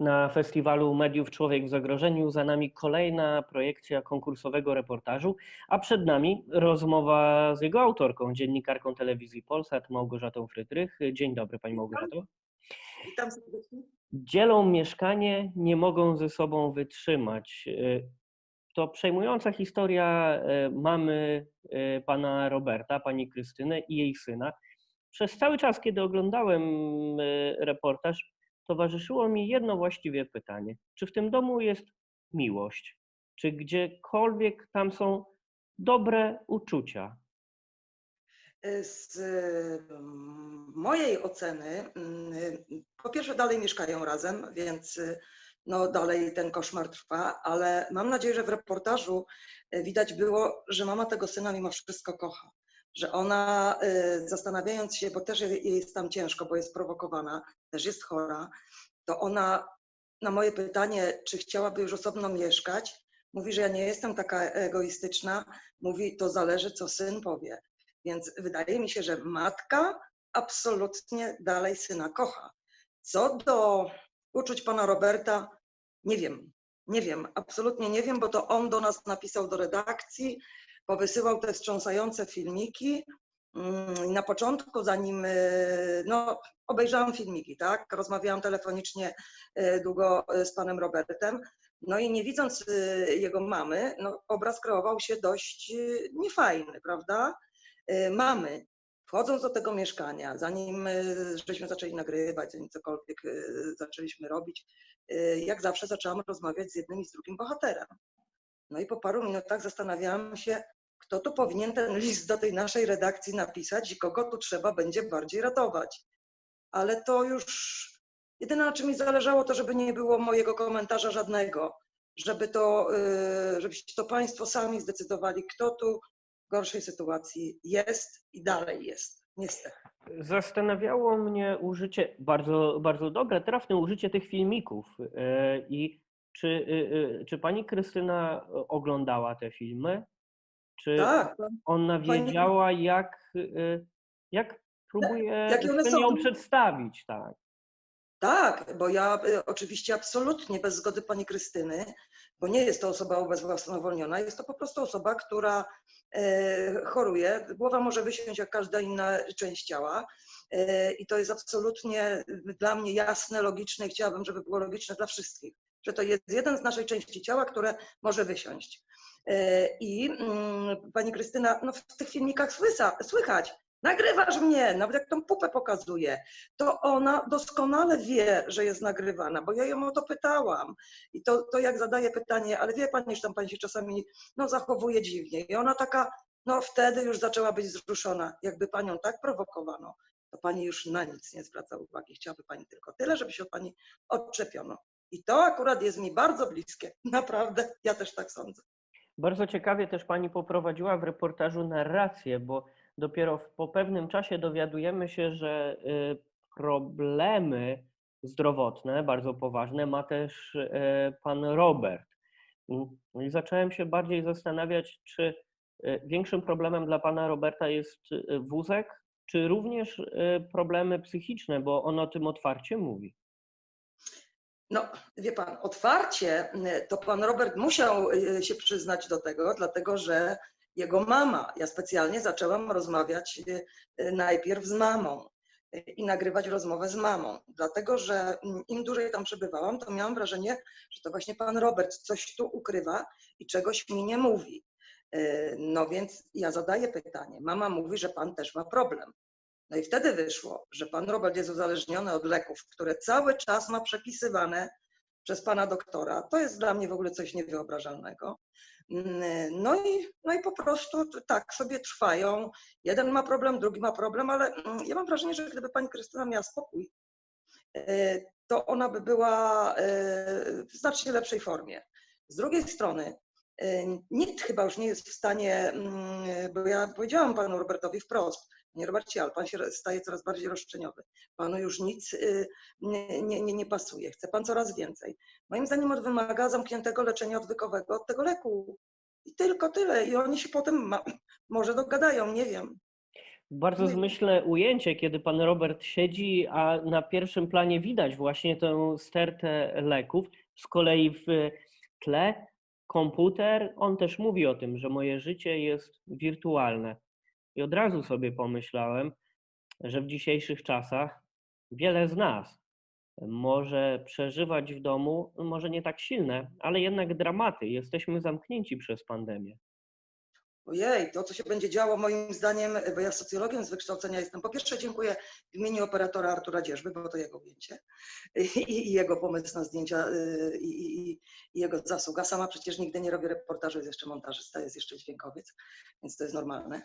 Na festiwalu Mediów Człowiek w Zagrożeniu za nami kolejna projekcja konkursowego reportażu, a przed nami rozmowa z jego autorką, dziennikarką telewizji Polsat Małgorzatą Frydrych. Dzień dobry Pani Małgorzato. Witam serdecznie. Dzielą mieszkanie, nie mogą ze sobą wytrzymać. To przejmująca historia mamy pana Roberta, pani Krystyny i jej syna. Przez cały czas, kiedy oglądałem reportaż, towarzyszyło mi jedno właściwie pytanie. Czy w tym domu jest miłość? Czy gdziekolwiek tam są dobre uczucia? Z mm, mojej oceny, mm, po pierwsze dalej mieszkają razem, więc no dalej ten koszmar trwa, ale mam nadzieję, że w reportażu widać było, że mama tego syna mimo wszystko kocha. Że ona zastanawiając się, bo też jest tam ciężko, bo jest prowokowana, też jest chora, to ona na moje pytanie, czy chciałaby już osobno mieszkać, mówi, że ja nie jestem taka egoistyczna. Mówi, to zależy, co syn powie. Więc wydaje mi się, że matka absolutnie dalej syna kocha. Co do uczuć pana Roberta, nie wiem. Nie wiem, absolutnie nie wiem, bo to on do nas napisał do redakcji, powysyłał te wstrząsające filmiki. Mm, na początku, zanim no, obejrzałam filmiki, tak, rozmawiałam telefonicznie długo z panem Robertem, no i nie widząc jego mamy, no, obraz kreował się dość niefajny, prawda? Mamy, wchodząc do tego mieszkania, zanim żeśmy zaczęli nagrywać, zanim cokolwiek zaczęliśmy robić, jak zawsze zaczęłam rozmawiać z jednym i z drugim bohaterem. No i po paru minutach zastanawiałam się, kto tu powinien ten list do tej naszej redakcji napisać i kogo tu trzeba będzie bardziej ratować. Ale to już jedyne, na czym mi zależało, to żeby nie było mojego komentarza żadnego, żeby to, żebyście to Państwo sami zdecydowali, kto tu w gorszej sytuacji jest i dalej jest. Niestety. Zastanawiało mnie użycie, bardzo, bardzo dobre, trafne użycie tych filmików. I czy, czy pani Krystyna oglądała te filmy? Czy Tak. ona Pani- wiedziała, jak, jak próbuje syn są? ją przedstawić, tak? Tak, bo ja y, oczywiście absolutnie bez zgody pani Krystyny, bo nie jest to osoba ubezwłasnowolniona, jest to po prostu osoba, która e, choruje. Głowa może wysiąść jak każda inna część ciała. E, I to jest absolutnie dla mnie jasne, logiczne i chciałabym, żeby było logiczne dla wszystkich, że to jest jeden z naszej części ciała, które może wysiąść. E, I mm, pani Krystyna, no w tych filmikach słysa, słychać, nagrywasz mnie, nawet jak tą pupę pokazuje, to ona doskonale wie, że jest nagrywana, bo ja ją o to pytałam. I to, to jak zadaje pytanie, ale wie pani, że tam pani się czasami no, zachowuje dziwnie. I ona taka, no wtedy już zaczęła być wzruszona. Jakby panią tak prowokowano, to pani już na nic nie zwraca uwagi. Chciałaby pani tylko tyle, żeby się od pani odczepiono. I to akurat jest mi bardzo bliskie. Naprawdę, ja też tak sądzę. Bardzo ciekawie też pani poprowadziła w reportażu narrację, bo dopiero po pewnym czasie dowiadujemy się, że y, problemy zdrowotne, bardzo poważne, ma też y, pan Robert. No i zacząłem się bardziej zastanawiać, czy y, większym problemem dla pana Roberta jest wózek, czy również problemy psychiczne, bo on o tym otwarcie mówi. No, wie pan, otwarcie y, to pan Robert musiał y, się przyznać do tego, dlatego że jego mama, ja specjalnie zaczęłam rozmawiać y, najpierw z mamą i nagrywać rozmowę z mamą, dlatego że mm, im dłużej tam przebywałam, to miałam wrażenie, że to właśnie pan Robert coś tu ukrywa i czegoś mi nie mówi. No więc ja zadaję pytanie. Mama mówi, że pan też ma problem. No i wtedy wyszło, że pan Robert jest uzależniony od leków, które cały czas ma przepisywane przez pana doktora. To jest dla mnie w ogóle coś niewyobrażalnego. Mm, No i, no i po prostu tak sobie trwają. Jeden ma problem, drugi ma problem, ale mm, ja mam wrażenie, że gdyby pani Krystyna miała spokój, e, to ona by była e, w znacznie lepszej formie. Z drugiej strony, e, nikt chyba już nie jest w stanie, mm, bo ja powiedziałam panu Robertowi wprost, Robercie, ale pan się staje coraz bardziej roszczeniowy. Panu już nic y, nie, nie, nie, nie pasuje. Chce pan coraz więcej. Moim zdaniem on wymaga zamkniętego leczenia odwykowego od tego leku. I tylko tyle. I oni się potem ma, może dogadają, nie wiem. Bardzo zmyślne ujęcie, kiedy pan Robert siedzi, a na pierwszym planie widać właśnie tę stertę leków. Z kolei w tle komputer, on też mówi o tym, że moje życie jest wirtualne. I od razu sobie pomyślałem, że w dzisiejszych czasach wiele z nas może przeżywać w domu, może nie tak silne, ale jednak dramaty. Jesteśmy zamknięci przez pandemię. Ojej, to co się będzie działo moim zdaniem, bo ja socjologiem z wykształcenia jestem. Po pierwsze dziękuję w imieniu operatora Artura Dzierżby, bo to jego ujęcie i, i jego pomysł na zdjęcia y, i, i, i, jego zasługa. Sama przecież nigdy nie robię reportażu, jest jeszcze montażysta, jest jeszcze dźwiękowiec, więc to jest normalne.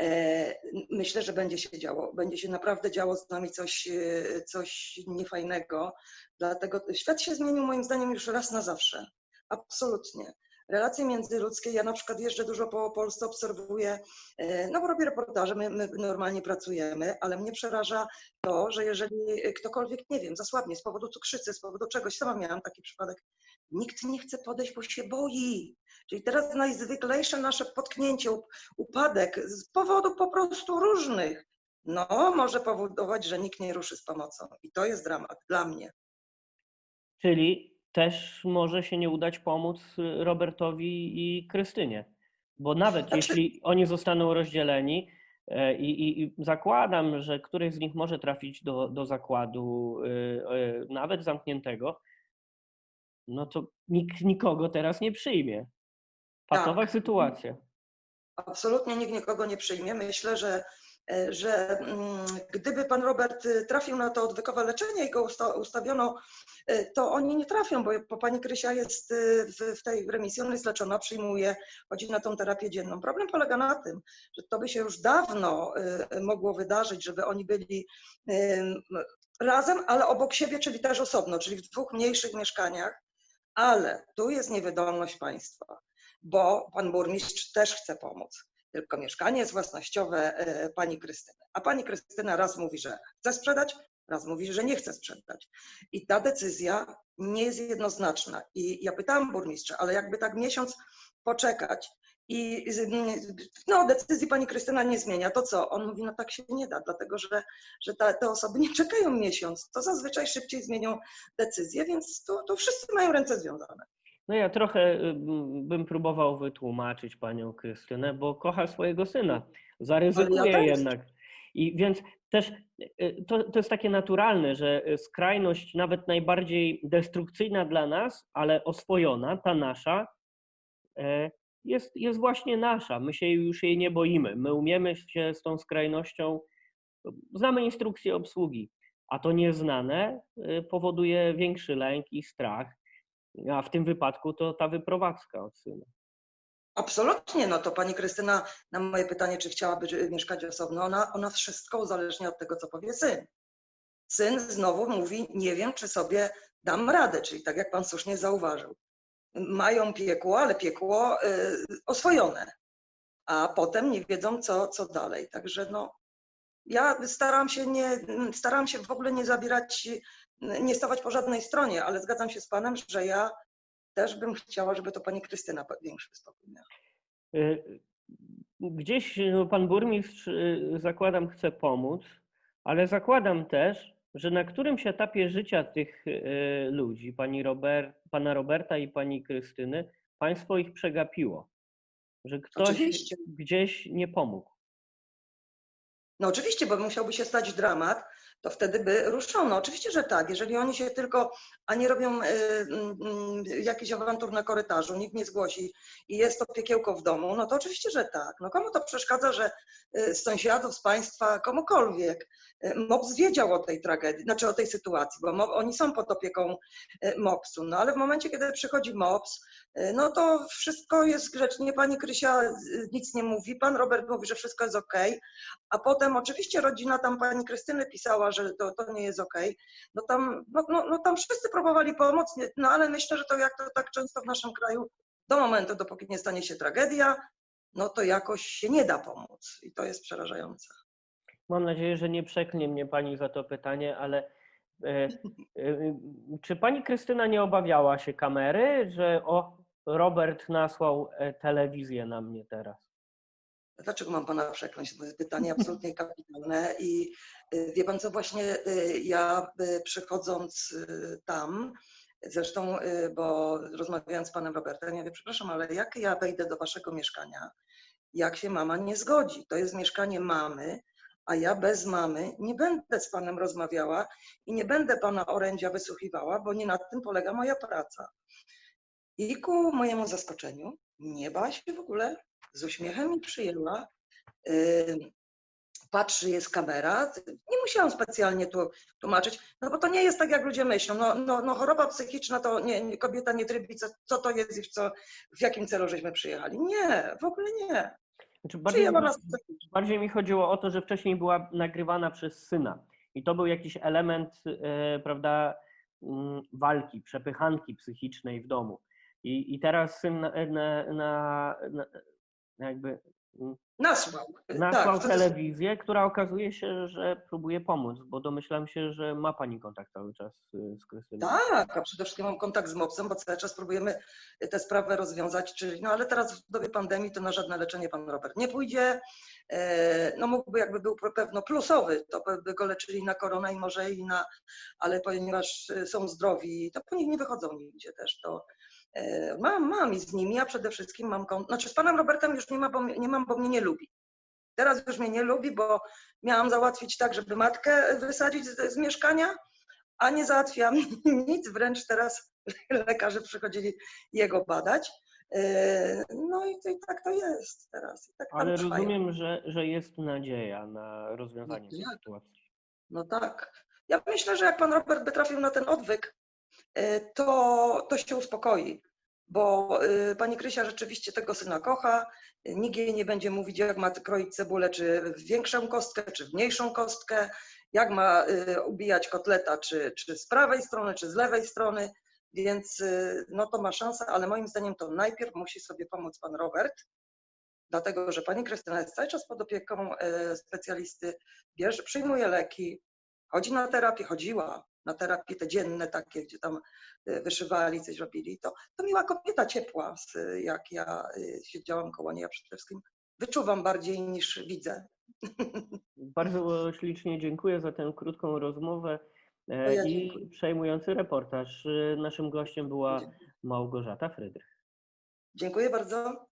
E, myślę, że będzie się działo, będzie się naprawdę działo z nami coś, y, coś niefajnego, dlatego świat się zmienił moim zdaniem już raz na zawsze. Absolutnie relacje międzyludzkie. Ja na przykład jeżdżę dużo po Polsce, obserwuję, e, no bo robię reportaże, my, my, normalnie pracujemy, ale mnie przeraża to, że jeżeli ktokolwiek, nie wiem, zasłabnie z powodu cukrzycy, z powodu czegoś, sama miałam taki przypadek, nikt nie chce podejść, bo się boi. Czyli teraz najzwyklejsze nasze potknięcie, upadek z powodu po prostu różnych, no może powodować, że nikt nie ruszy z pomocą. I to jest dramat dla mnie. Czyli też może się nie udać pomóc y, Robertowi i Krystynie. Bo nawet znaczy... jeśli oni zostaną rozdzieleni, e, i, i, zakładam, że któryś z nich może trafić do, do zakładu, y, y, nawet zamkniętego, no to nikt nikogo teraz nie przyjmie. Patowa tak. sytuacja. Absolutnie nikt nikogo nie przyjmie. Myślę, że E, że mm, gdyby pan Robert y, trafił na to odwykowe leczenie i go ustawiono, e, to oni nie trafią, bo pani Krysia jest y, w tej remisji, ona jest leczona, przyjmuje, chodzi na tą terapię dzienną. Problem polega na tym, że to by się już dawno y, mogło wydarzyć, żeby oni byli razem, ale obok siebie, czyli też osobno, czyli w dwóch mniejszych mieszkaniach, ale tu jest niewydolność państwa, bo pan burmistrz też chce pomóc tylko mieszkanie jest własnościowe e, pani Krystyny. A pani Krystyna raz mówi, że chce sprzedać, raz mówi, że nie chce sprzedać. I ta decyzja nie jest jednoznaczna. I ja pytałam burmistrza, ale jakby tak miesiąc poczekać i no, decyzji pani Krystyna nie zmienia, to co? On mówi, no tak się nie da, dlatego że, że ta, te osoby nie czekają miesiąc, to zazwyczaj szybciej zmienią decyzję, więc tu, tu wszyscy mają ręce związane. No ja trochę y, bym próbował wytłumaczyć panią Krystynę, bo kocha swojego syna. Zaryzykuje ja jednak. I więc też y, to, to jest takie naturalne, że skrajność nawet najbardziej destrukcyjna dla nas, ale oswojona, ta nasza, e, jest, jest właśnie nasza. My się już jej nie boimy. My umiemy się z tą skrajnością, znamy instrukcję obsługi, a to nieznane y, powoduje większy lęk i strach. A w tym wypadku to ta wyprowadzka od syna. Absolutnie, no to pani Krystyna na moje pytanie, czy chciałaby mieszkać osobno, ona, ona wszystko uzależnia od tego, co powie syn. Syn znowu mówi, nie wiem, czy sobie dam radę, czyli tak jak pan słusznie zauważył. Mają piekło, ale piekło y, oswojone, a potem nie wiedzą, co, co dalej. Także no, ja staram się, nie, staram się w ogóle nie zabierać nie stawać po żadnej stronie, ale zgadzam się z Panem, że ja też bym chciała, żeby to Pani Krystyna większy spokój miała. Y, gdzieś no, Pan Burmistrz, y, zakładam, chce pomóc, ale zakładam też, że na którymś etapie życia tych y, ludzi, pani Robert, Pana Roberta i Pani Krystyny, Państwo ich przegapiło. Że ktoś Oczywiście. gdzieś nie pomógł. No oczywiście, bo musiałby się stać dramat, to wtedy by ruszono. Oczywiście, że tak. Jeżeli oni się tylko, a nie robią y, y, jakiś awantur na korytarzu, nikt nie zgłosi i jest to piekiełko w domu, no to oczywiście, że tak. No komu to przeszkadza, że y, z sąsiadów, z państwa, komukolwiek y, MOPS wiedział o tej tragedii, znaczy o tej sytuacji, bo oni są pod opieką y, MOPS-u, no ale w momencie, kiedy przychodzi MOPS, y, no to wszystko jest grzecznie, pani Krysia nic nie mówi, pan Robert mówi, że wszystko jest ok, a potem oczywiście rodzina tam pani Krystyny pisała, że to, to nie jest okay, no, tam, no, no, no tam wszyscy próbowali pomóc, no ale myślę, że to jak to tak często w naszym kraju, do momentu, dopóki nie stanie się tragedia, no to jakoś się nie da pomóc. I to jest przerażające. Mam nadzieję, że nie przeknie mnie Pani za to pytanie, ale e, e, czy Pani Krystyna nie obawiała się kamery, że o, Robert nasłał e, telewizję na mnie teraz? Dlaczego mam pana przekląć? To jest pytanie absolutnie kapitalne i y, wie pan co, właśnie y, ja przychodząc tam, zresztą, bo rozmawiając z panem Robertem, ja mówię, przepraszam, ale jak ja wejdę do waszego mieszkania, jak się mama nie zgodzi? To jest mieszkanie mamy, a ja bez mamy nie będę z panem rozmawiała i nie będę pana orędzia wysłuchiwała, bo nie na tym polega moja praca. I ku mojemu zaskoczeniu nie bała się w ogóle, z uśmiechem mi przyjęła. Patrzy, jest kamera. Nie musiałam specjalnie tu tłumaczyć, no bo to nie jest tak, jak ludzie myślą. No, no, no choroba psychiczna to nie, kobieta nie trybi, co, co to jest i w, co, w jakim celu żeśmy przyjechali. Nie, w ogóle nie. Znaczy bardziej, bardziej mi chodziło o to, że wcześniej była nagrywana przez syna i to był jakiś element, e, prawda, mm, walki, przepychanki psychicznej w domu. I, i teraz syn na, na, na, na jakby mm, Nasłał. nasłał tak, telewizję, która okazuje się, że próbuje pomóc, bo domyślam się, że ma pani kontakt cały czas z Krystyną. Tak, a przede wszystkim mam kontakt z MOPS-em, bo cały czas próbujemy tę sprawę rozwiązać, czyli, no ale teraz w dobie pandemii to na żadne leczenie pan Robert nie pójdzie. E, No mógłby jakby był pewno plusowy, to by- go leczyli na koronę i może i na, ale ponieważ e, są zdrowi, to po nich nie wychodzą nigdzie też, to e, mam, mam i z nimi, a przede wszystkim mam kontakt, znaczy z panem Robertem już nie, ma, bo, nie mam, bo mnie nie lubi. Teraz już mnie nie lubi, bo miałam załatwić tak, żeby matkę wysadzić z, z mieszkania, a nie załatwiam nic, wręcz teraz lekarze przychodzili jego badać. Yy, No i, i tak to jest teraz. Tak Ale rozumiem, że, że jest nadzieja na rozwiązanie tej Jak? sytuacji. No tak. Ja myślę, że jak pan Robert by trafił na ten odwyk, to, to się uspokoi, bo yy, pani Krysia rzeczywiście tego syna kocha. Nikt jej nie będzie mówić, jak ma kroić cebulę, czy w większą kostkę, czy w mniejszą kostkę, jak ma yy, ubijać kotleta, czy, czy z prawej strony, czy z lewej strony. Więc no to ma szansę, ale moim zdaniem to najpierw musi sobie pomóc pan Robert, dlatego że pani Krystyna jest cały czas pod opieką e, specjalisty, bierze, przyjmuje leki, chodzi na terapię, chodziła na terapie te dzienne takie, gdzie tam e, wyszywali, coś robili. To, to miła kobieta ciepła, jak ja e, siedziałam koło niej, ja przede wszystkim wyczuwam bardziej niż widzę. Bardzo ślicznie dziękuję za tę krótką rozmowę e, ja i dziękuję. przejmujący reportaż. Naszym gościem była Małgorzata Frydrych. Dziękuję bardzo.